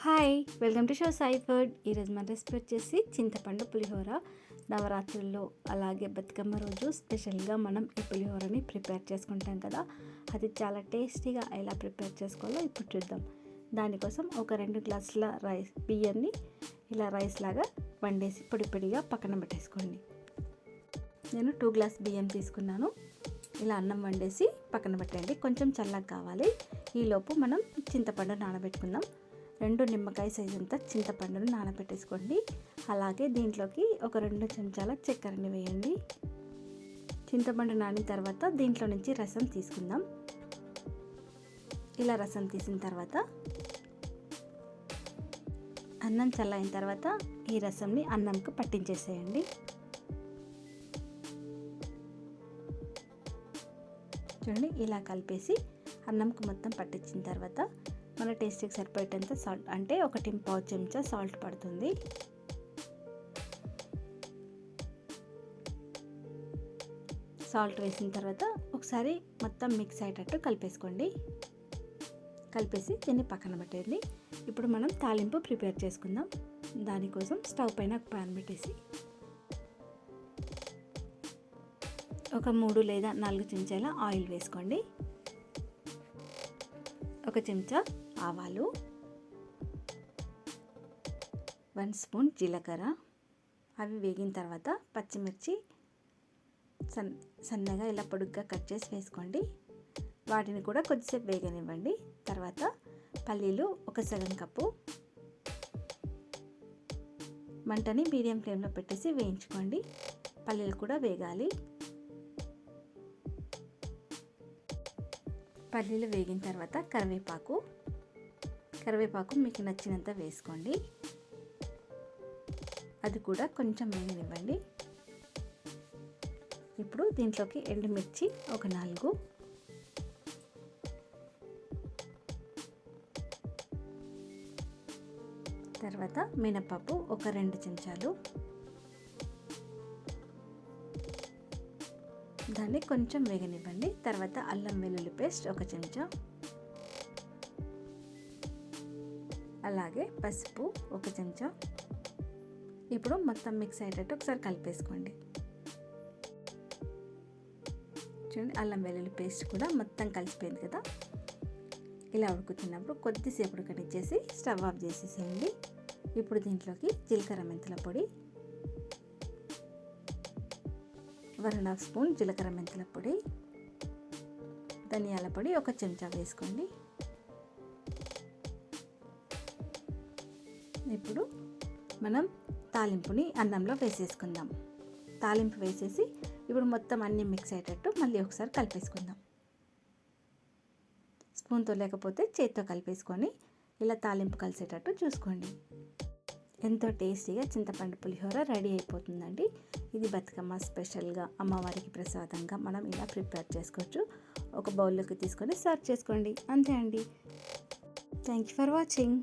Hi welcome to show Sai food ఈరోజు మన recipe వచ్చేసి చింతపండు పులిహోర. నవరాత్రుల్లో అలాగే బతుకమ్మ రోజు స్పెషల్గా మనం ఈ పులిహోరని ప్రిపేర్ చేసుకుంటాం కదా. అది చాలా టేస్టీగా ఎలా ప్రిపేర్ చేసుకోవాలో ఇప్పుడు చూద్దాం. దానికోసం ఒక రెండు గ్లాసుల రైస్ బియ్యాన్ని ఇలా రైస్ లాగా వండేసి పొడి పొడిగా పక్కన పెట్టేసుకోండి. నేను టూ గ్లాస్ బియ్యం తీసుకున్నాను. ఇలా అన్నం వండేసి పక్కన పెట్టండి. కొంచెం చల్లగా కావాలి. ఈలోపు మనం చింతపండు నానబెట్టుకుందాం. రెండు నిమ్మకాయ సైజ్ అంతా చింతపండును నానబెట్టేసుకోండి. అలాగే దీంట్లోకి ఒక రెండు చెంచాల చక్కెరని వేయండి. చింతపండు నానిన తర్వాత దీంట్లో నుంచి రసం తీసుకుందాం. ఇలా రసం తీసిన తర్వాత అన్నం చల్లైన తర్వాత ఈ రసంని అన్నంకు పట్టించేసేయండి. చూడండి ఇలా కలిపేసి అన్నంకు మొత్తం పట్టించిన తర్వాత మన టేస్ట్కి సరిపోయేటంత సాల్ట్ అంటే ఒకటి పావు చెంచా సాల్ట్ పడుతుంది. సాల్ట్ వేసిన తర్వాత ఒకసారి మొత్తం మిక్స్ అయ్యేటట్టు కలిపేసుకోండి. కలిపేసి దీన్ని పక్కన పెట్టండి ఇప్పుడు మనం తాలింపు ప్రిపేర్ చేసుకుందాం. దానికోసం స్టవ్ పైన ఒక ప్యాన్ పెట్టేసి. ఒక మూడు లేదా నాలుగు చెంచాల ఆయిల్ వేసుకోండి. ఒక చెంచా ఆవాలు వన్ స్పూన్ జీలకర్ర. అవి వేగిన తర్వాత పచ్చిమిర్చి సన్ సన్నగా ఇలా పొడుగ్గా కట్ చేసి వేసుకోండి. వాటిని కూడా కొద్దిసేపు వేగనివ్వండి. తర్వాత పల్లీలు ఒక సగం కప్పు. మంటని మీడియం ఫ్లేమ్లో పెట్టేసి వేయించుకోండి. పల్లీలు కూడా వేగాలి. పల్లీలు వేగిన తర్వాత కరివేపాకు. కరివేపాకు మీకు నచ్చినంత వేసుకోండి. అది కూడా కొంచెం వేగనివ్వండి ఇప్పుడు దీంట్లోకి ఎండుమిర్చి ఒక నాలుగు. తర్వాత మినపప్పు ఒక రెండు చెంచాలు. దాన్ని కొంచెం వేగనివ్వండి. తర్వాత అల్లం వెల్లుల్లి పేస్ట్ ఒక చెంచా. అలాగే పసుపు ఒక చెంచా. ఇప్పుడు మొత్తం మిక్స్ అయ్యేటట్టు ఒకసారి కలిపేసుకోండి. చూడండి అల్లం వెల్లుల్లి పేస్ట్ కూడా మొత్తం కలిసిపోయింది కదా. ఇలా ఉడుకుతున్నప్పుడు కొద్దిసేపు ఉడకనిచ్చేసి స్టవ్ ఆఫ్ చేసేసేయండి. ఇప్పుడు దీంట్లోకి జీలకర్ర మెంతుల పొడి. వన్ అండ్ హాఫ్ స్పూన్ జీలకర్ర మెంతుల పొడి. ధనియాల పొడి ఒక చెంచా వేసుకోండి. ఇప్పుడు మనం తాలింపుని అన్నంలో వేసేసుకుందాం. తాలింపు వేసేసి ఇప్పుడు మొత్తం అన్నీ మిక్స్ అయ్యేటట్టు మళ్ళీ ఒకసారి కలిపేసుకుందాం. స్పూన్తో లేకపోతే చేత్తో కలిపేసుకొని ఇలా తాలింపు కలిసేటట్టు చూసుకోండి. ఎంతో టేస్టీగా చింతపండు పులిహోర రెడీ అయిపోతుందండి. ఇది బతుకమ్మ స్పెషల్గా అమ్మవారికి ప్రసాదంగా మనం ఇలా ప్రిపేర్ చేసుకోవచ్చు. ఒక బౌల్లోకి తీసుకొని సర్వ్ చేసుకోండి. అంతే అండి. Thank you for watching.